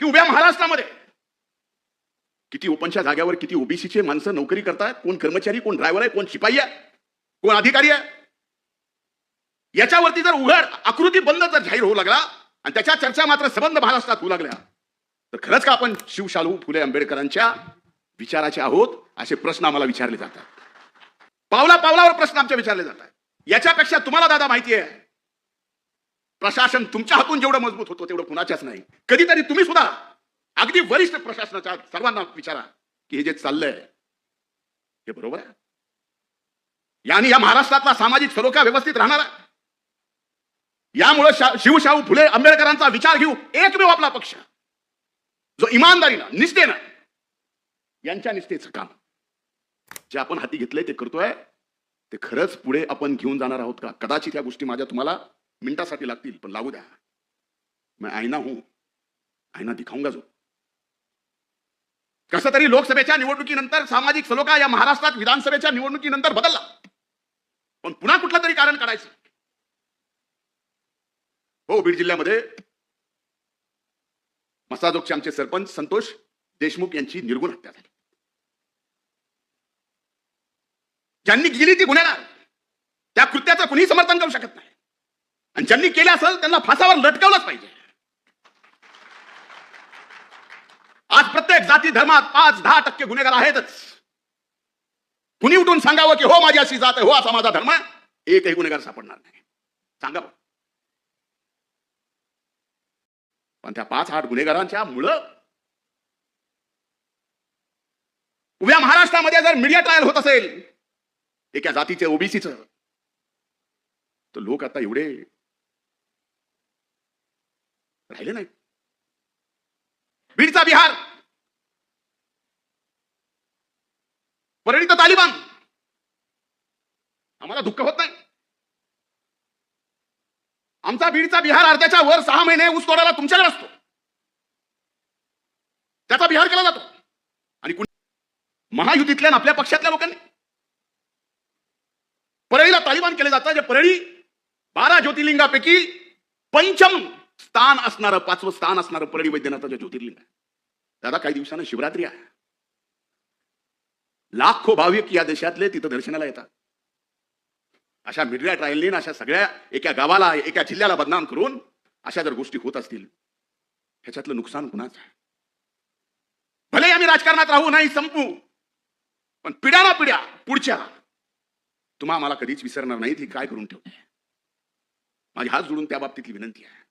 की उभ्या महाराष्ट्रामध्ये. किती ओपनच्या जाग्यावर किती ओबीसीचे माणसं नोकरी करतात कोण कर्मचारी कोण ड्रायव्हर आहे कोण शिपाई आहे कोण अधिकारी आहे. याच्यावरती जर उघड आकृती बंद जर जाहीर होऊ लागला आणि त्याच्या चर्चा मात्र संबंध महाराष्ट्रात होऊ लागल्या. तर खरंच का आपण शिवशालू फुले आंबेडकरांच्या विचाराचे आहोत असे प्रश्न आम्हाला विचारले जातात. पावला पावलावर प्रश्न आमच्या विचारले जातात. याच्यापेक्षा तुम्हाला दादा माहिती आहे प्रशासन तुमच्या हातून जेवढं मजबूत होतं तेवढं कुणाच्याच नाही. कधीतरी तुम्ही सुद्धा अगदी वरिष्ठ प्रशासनाच्या सर्वांना विचारा की हे जे चाललंय हे बरोबर आहे? याने या महाराष्ट्रातला सामाजिक सलोखा व्यवस्थित राहणार आहे? यामुळे शा- शिवशाहू फुले आंबेडकरांचा विचार घेऊ एकमेव आपला पक्ष. जो इमानदारीनं निष्ठेनं यांच्या निष्ठेचं काम. जे आपण हाती घेतलंय ते करतोय ते खरंच पुढे आपण घेऊन जाणार आहोत का? कदाचित या गोष्टी माझ्या तुम्हाला मिनिटासाठी लागतील पण लागू द्या. मैं आईना हूं. आईना दिखाऊंगा जो कसं तरी लोकसभेच्या निवडणुकीनंतर सामाजिक सलोखा या महाराष्ट्रात विधानसभेच्या निवडणुकीनंतर बदलला. पण पुन्हा कुठलं तरी कारण काढायचं. हो बीड जिल्ह्यामध्ये मसाजोगचे आमचे सरपंच संतोष देशमुख यांची निर्गुण हत्या झाली. ज्यांनी गेली ती गुन्हेगार. त्या कृत्याचं कुणी समर्थन करू शकत नाही. आणि ज्यांनी केलं असेल त्यांना फासावर लटकवलंच पाहिजे. आज प्रत्येक जाती धर्मात पाच दहा टक्के गुन्हेगार आहेतच कुणी उठून सांगावं की हो माझी अशी जात आहे हो असा माझा धर्म एकही गुन्हेगार सापडणार नाही. सांगावं पण त्या पाच आठ गुन्हेगारांच्या मुळ उभ्या महाराष्ट्रामध्ये जर मीडिया ट्रायल होत असेल एका जातीचे ओबीसीच तर लोक आता एवढे राहिलं नाही. बीडचा बिहार. परळी तालिबान. आम्हाला दुःख होत नाही. आमचा बीडचा बिहार अर्ध्याच्या वर सहा महिने ऊस तोडायला तुमच्याकडे असतो. त्याचा बिहार केला जातो. आणि महायुतीतल्या आपल्या पक्षातल्या लोकांनी. परळीला तालिबान केले जातं. जे परळी बारा ज्योतिर्लिंगापैकी पंचम स्थान असणारं पाचवं स्थान असणारं परळी वैद्यनाथाचं ज्योतिर्लिंग आहे. दादा काही दिवसानं शिवरात्री आहे. लाखो भाविक या देशातले तिथं दर्शनाला येतात. अशा मीडिया ट्रायलनी अशा सगळ्या एका गावाला एका जिल्ह्याला बदनाम करून अशा जर गोष्टी होत असतील ह्याच्यातलं नुकसान कुणाचं आहे? भले आम्ही राजकारणात राहू नाही संपू पण पिढ्या ना पिढ्या पुढच्या तुम्हा मला कधीच विसरणार नाहीत ही काय करून ठेवते माझी हात जोडून त्या बाबतीतली विनंती आहे.